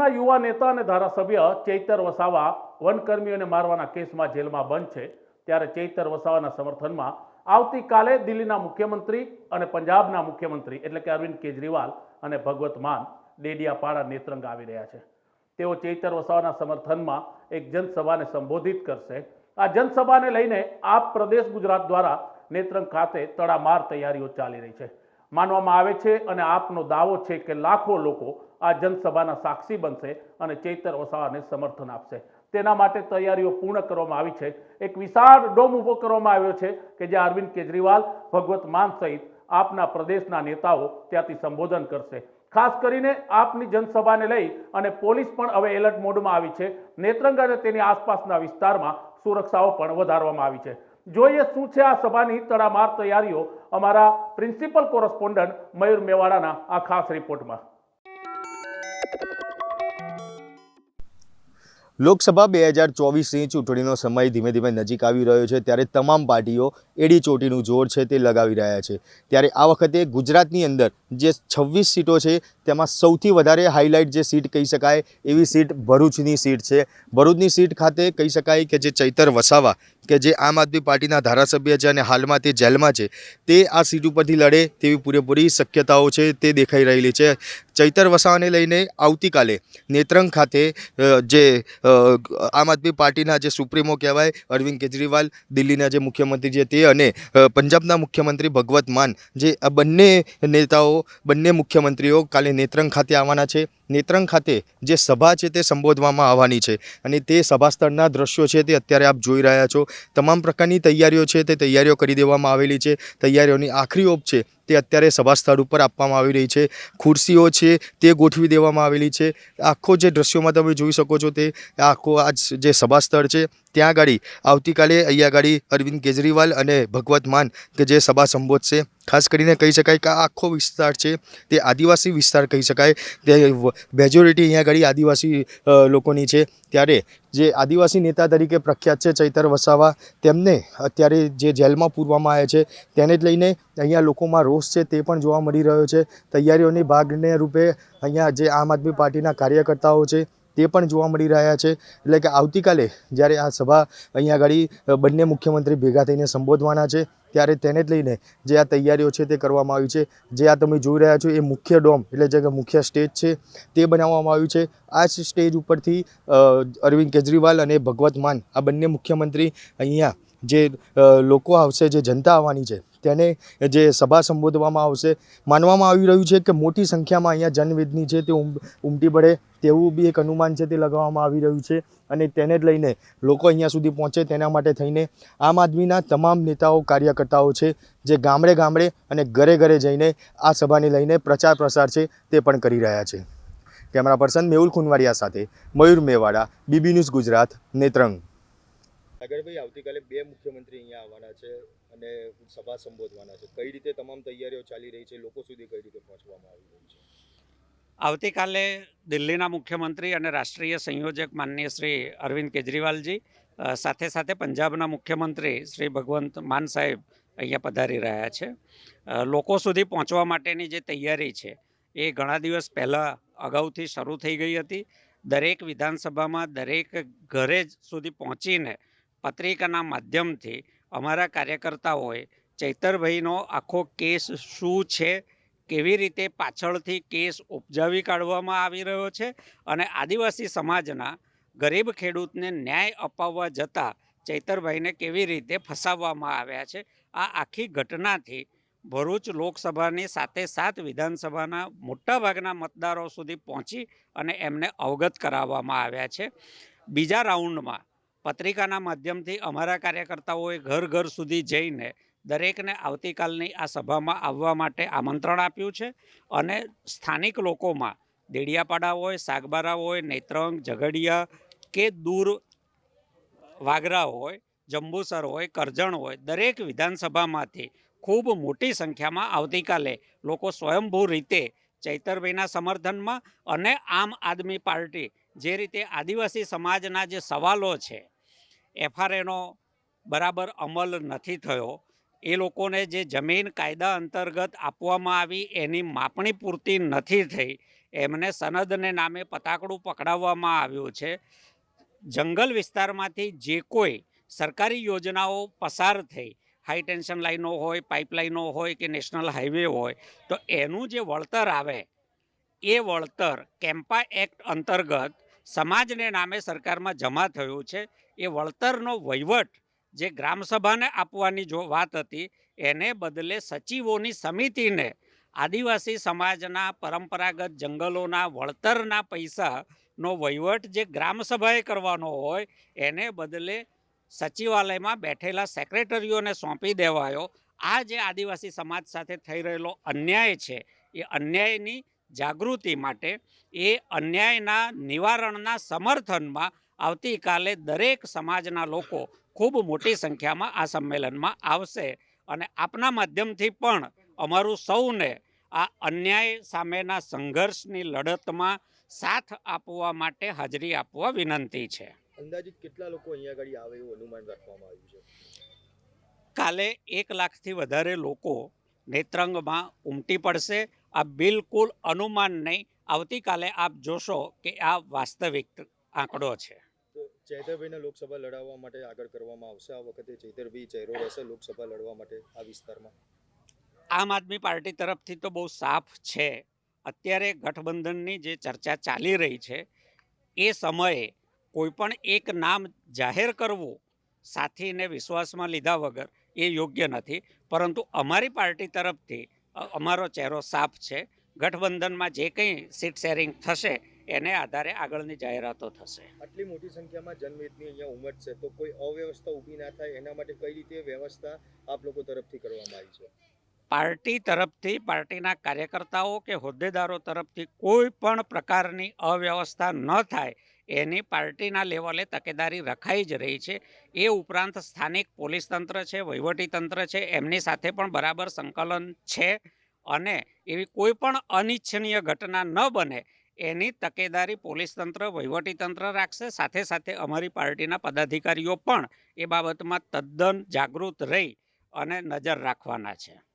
આપના યુવા નેતા અને ધારાસભ્ય ચૈતર વસાવા વનકર્મીઓને મારવાના કેસમાં જેલમાં બંધ છે. ત્યારે ચૈતર વસાવાના સમર્થનમાં આવતીકાલે દિલ્હીના મુખ્યમંત્રી અને પંજાબના મુખ્યમંત્રી એટલે કે અરવિંદ કેજરીવાલ અને ભગવત માન ડેડિયાપાડા નેત્રંગ આવી રહ્યા છે. તેઓ ચૈતર વસાવાના સમર્થનમાં એક જનસભાને સંબોધિત કરશે. આ જનસભાને લઈને આપ પ્રદેશ ગુજરાત દ્વારા નેત્રંગ ખાતે તડામાર તૈયારીઓ ચાલી રહી છે. માનવામાં આવે છે અને આપનો દાવો છે કે લાખો લોકો આ જનસભાના સાક્ષી બનશે અને ચૈતર વસાવાને સમર્થન આપશે. તેના માટે તૈયારીઓ પૂર્ણ કરવામાં આવી છે. એક વિશાળ ડોમ ઊભો કરવામાં આવ્યો છે કે જે અરવિંદ કેજરીવાલ, ભગવત માન સહિત આપના પ્રદેશના નેતાઓ ત્યાંથી સંબોધન કરશે. ખાસ કરીને આપની જનસભાને લઈ અને પોલીસ પણ હવે એલર્ટ મોડમાં આવી છે. નેત્રંગ અને તેની આસપાસના વિસ્તારમાં સુરક્ષાઓ પણ વધારવામાં આવી છે. જોઈએ શું છે આ સભાની તડામાર તૈયારીઓ અમારા પ્રિન્સિપલ કોરસ્પોન્ડન્ટ મયુર મેવાડાના આ ખાસ રિપોર્ટમાં. લોકસભા બે હજાર ચોવીસની ચૂંટણીનો સમય ધીમે ધીમે નજીક આવી રહ્યો છે, ત્યારે તમામ પાર્ટીઓ એડી ચોટીનું જોર છે તે લગાવી રહ્યા છે. ત્યારે આ વખતે ગુજરાતની અંદર જે છવ્વીસ સીટો છે, તેમાં સૌથી વધારે હાઇલાઇટ જે સીટ કહી શકાય એવી સીટ ભરૂચની સીટ છે. ભરૂચની સીટ ખાતે કહી શકાય કે જે ચૈતર વસાવા, કે જે આમ આદમી પાર્ટીના ધારાસભ્ય છે અને હાલમાં તે જેલમાં છે, તે આ સીટ ઉપરથી લડે તેવી પૂરેપૂરી શક્યતાઓ છે તે દેખાઈ રહેલી છે. ચૈતર વસાવાને લઈને આવતીકાલે નેત્રંગ ખાતે જે આમ આદમી પાર્ટીના જે સુપ્રીમો કહેવાય, અરવિંદ કેજરીવાલ, દિલ્હીના જે મુખ્યમંત્રી છે તે અને પંજાબના મુખ્યમંત્રી ભગવત માન, જે આ બંને નેતાઓ, બંને મુખ્યમંત્રીઓ કાલે નેત્રંગ ખાતે આવવાના છે. નેત્રંગ ખાતે જે સભા છે તે સંબોધવામાં આવવાની છે. અને તે સભાસ્થળના દ્રશ્યો છે તે અત્યારે આપ જોઈ રહ્યા છો. તમામ પ્રકારની તૈયારીઓ છે તે તૈયારીઓ કરી દેવામાં આવેલી છે. તૈયારીઓની આખરી ઓપ છે તે અત્યારે સભા સ્થળ ઉપર આપવામાં આવી રહી છે. ખુરશીઓ છે તે ગોઠવી દેવામાં આવેલી છે. આખો જે દ્રશ્યોમાં તમે જોઈ શકો છો તે આખો આ જે સભા સ્થળ છે ત્યાં આગળ આવતીકાલે અહીંયા આગળ અરવિંદ કેજરીવાલ અને ભગવત માન કે જે સભા સંબોધશે. ખાસ કરીને કહી શકાય કે આ આખો વિસ્તાર છે તે આદિવાસી વિસ્તાર કહી શકાય. તે મેજોરિટી અહીંયા આગળ આદિવાસી લોકોની છે. ત્યારે જે આદિવાસી નેતા તરીકે પ્રખ્યાત છે ચૈતર વસાવા, તેમને અત્યારે જે જેલમાં પૂરવામાં આવ્યા છે, તેને જ લઈને અહીંયા લોકોમાં રોષ છે તે પણ જોવા મળી રહ્યો છે. તૈયારીઓની ભાગને રૂપે અહીંયા જે આમ આદમી પાર્ટીના કાર્યકર્તાઓ છે તે પણ જોવા મળી રહ્યા છે. એટલે કે આવતીકાલે જ્યારે આ સભા અહીંયા આગળ બંને મુખ્યમંત્રી ભેગા થઈને સંબોધવાના છે, ત્યારે તેને જ લઈને જે આ તૈયારીઓ છે તે કરવામાં આવી છે. જે આ તમે જોઈ રહ્યા છો એ મુખ્ય ડોમ એટલે જે મુખ્ય સ્ટેજ છે તે બનાવવામાં આવ્યું છે. આ સ્ટેજ ઉપરથી અરવિંદ કેજરીવાલ અને ભગવત માન આ બંને મુખ્યમંત્રી અહીંયા જે લોકો આવશે, જે જનતા આવવાની છે તેને જે સભા સંબોધવામાં આવશે, માનવામાં આવી રહ્યું છે કે મોટી સંખ્યામાં અહીંયા જનવેદની છે તે ઉમ- ઉમટી પડે તેવું બી એક અનુમાન છે તે લગાવવામાં આવી રહ્યું છે અને તેને જ લઈને લોકો અહીંયા સુધી પહોંચે તેના માટે થઈને આમ આદમીના તમામ નેતાઓ, કાર્યકર્તાઓ છે જે ગામડે ગામડે અને ઘરે ઘરે જઈને આ સભાને લઈને પ્રચાર પ્રસાર છે તે પણ કરી રહ્યા છે. કેમેરા પર્સન મેહુલ ખુનવાડિયા સાથે મયુર મેવાડા, બીબી ન્યૂઝ ગુજરાત, નેત્રંગ. સાગરભાઈ આવતીકાલે બે મુખ્યમંત્રી અહીંયા આવવાના છે. અને સભા સંબોધવાના છે. કઈ રીતે તમામ તૈયારીઓ ચાલી રહી છે? લોકો સુધી કઈ રીતે પહોંચવામાં આવી રહી છે? આવતીકાલે દિલ્હીના મુખ્યમંત્રી અને રાષ્ટ્રીય સંયોજક માનનીય શ્રી અરવિંદ કેજરીવાલજી સાથે સાથે પંજાબના મુખ્યમંત્રી શ્રી ભગવંત માન સાહેબ અહીંયા પધારી રહ્યા છે. લોકો સુધી પહોંચવા માટેની જે તૈયારી છે, એ ઘણા દિવસ પહેલાં અગાઉથી શરૂ થઈ ગઈ હતી. દરેક વિધાનસભામાં દરેક ઘરે સુધી પહોંચીને પત્રિકાના માધ્યમથી અમારા કાર્યકર્તાઓએ ચૈતરભાઈનો આખો કેસ શું છે, કેવી રીતે પાછળથી કેસ ઉપજાવી કાઢવામાં આવી રહ્યો છે અને આદિવાસી સમાજના ગરીબ ખેડૂતને ન્યાય અપાવવા જતાં ચૈતરભાઈને કેવી રીતે ફસાવવામાં આવ્યા છે, આ આખી ઘટનાથી ભરૂચ લોકસભાની સાથે સાત વિધાનસભાના મોટાભાગના મતદારો સુધી પહોંચી અને એમને અવગત કરાવવામાં આવ્યા છે. બીજા રાઉન્ડમાં પત્રિકાના માધ્યમથી અમારા કાર્યકર્તાઓએ ઘર ઘર સુધી જઈને દરેકને આવતીકાલની આ સભામાં આવવા માટે આમંત્રણ આપ્યું છે અને સ્થાનિક લોકોમાં દેડિયાપાડા હોય સાગબારા હોય નેત્રંગ, ઝઘડિયા કે દૂર વાગરા હોય જંબુસર હોય કરજણ હોય દરેક વિધાનસભામાંથી ખૂબ મોટી સંખ્યામાં આવતીકાલે લોકો સ્વયંભૂ રીતે ચૈતરભાઈના સમર્થનમાં અને આમ આદમી પાર્ટી જે રીતે આદિવાસી સમાજના જે સવાલો છે, એફઆરએનો બરાબર અમલ નથી થયો, એ લોકોને જે જમીન કાયદા અંતર્ગત આપવામાં આવી એની માપણી પૂરતી નથી થઈ, એમને સનદને નામે પતાકડું પકડાવવામાં આવ્યું છે. જંગલ વિસ્તારમાંથી જે કોઈ સરકારી યોજનાઓ પસાર થઈ, હાઈ ટેન્શન લાઈનો હોય, પાઇપલાઈનો હોય કે નેશનલ હાઈવે હોય, તો એનું જે વળતર આવે એ વળતર કેમ્પા એક્ટ અંતર્ગત સમાજને નામે સરકારમાં જમા થયું છે. એ વળતરનો વહીવટ જે ગ્રામસભાને આપવાની જો વાત હતી, એને બદલે સચિવોની સમિતિને આદિવાસી સમાજના પરંપરાગત જંગલોના વળતરના પૈસાનો વહીવટ જે ગ્રામસભાએ કરવાનો હોય, એને બદલે સચિવાલયમાં બેઠેલા સેક્રેટરીઓને સોંપી દેવાયો. આ જે આદિવાસી સમાજ સાથે થઈ રહેલો અન્યાય છે, એ અન્યાયની જાગૃતિ માટે એ અન્યાયના નિવારણના સમર્થનમાં આવતીકાલે દરેક સમાજના લોકો ખૂબ મોટી સંખ્યામાં આ સંમેલનમાં આવશે. અને આપના માધ્યમથી પણ અમારું સૌને આ અન્યાય સામેના સંઘર્ષની લડતમાં સાથ આપવા માટે હાજરી આપવા વિનંતી છે. અંદાજિત કેટલા લોકો અહીંયા આગળ આવે એવું અનુમાન રાખવામાં આવ્યું છે? કાલે એક લાખથી વધારે લોકો નેત્રંગમાં ઉમટી પડશે. આ બિલકુલ અનુમાન નહીં. આવતીકાલે આપ જોશો કે આ વાસ્તવિક આંકડો છે. ચૈતરભાઈને લોકસભા લડાવવા માટે આગળ કરવામાં આવશે? આ વખતે ચૈતરભાઈ ચહેરો રહેશે લોકસભા લડવા માટે આ વિસ્તારમાં? આમ આદમી પાર્ટી તરફથી તો બહુ સાફ છે. અત્યારે ગઠબંધનની જે ચર્ચા ચાલી રહી છે એ સમયે કોઈપણ એક નામ જાહેર કરવું સાથીને વિશ્વાસમાં લીધા વગર એ યોગ્ય નથી. પરંતુ અમારી પાર્ટી તરફથી અમારો ચહેરો સાફ છે. ગઠબંધનમાં જે કંઈ સીટ શેરિંગ થશે એને આધારે આગળની જાહેરાતો થશે. આટલી મોટી સંખ્યામાં જનમેદની અહીંયા ઉમટ છે તો કોઈ અવ્યવસ્થા ઊભી ના થાય એના માટે કઈ રીતે વ્યવસ્થા આપ લોકો તરફથી કરવામાં આવી છે? પાર્ટી તરફથી પાર્ટીના કાર્યકર્તાઓ કે હોદ્દેદારો તરફથી કોઈ પણ પ્રકારની અવ્યવસ્થા ન થાય એની પાર્ટીના લેવલે તકેદારી રખાઈ જ રહી છે. એ ઉપરાંત સ્થાનિક પોલીસ તંત્ર છે, વહીવટી તંત્ર છે, એમની સાથે પણ બરાબર સંકલન છે અને એવી કોઈ પણ અનિચ્છનીય ઘટના ન બને એની તકેદારી પોલીસ તંત્ર, વહીવટી તંત્ર રાખશે. સાથે સાથે અમારી પાર્ટીના પદાધિકારીઓ પણ એ બાબતમાં તદ્દન જાગૃત રહી અને નજર રાખવાના છે.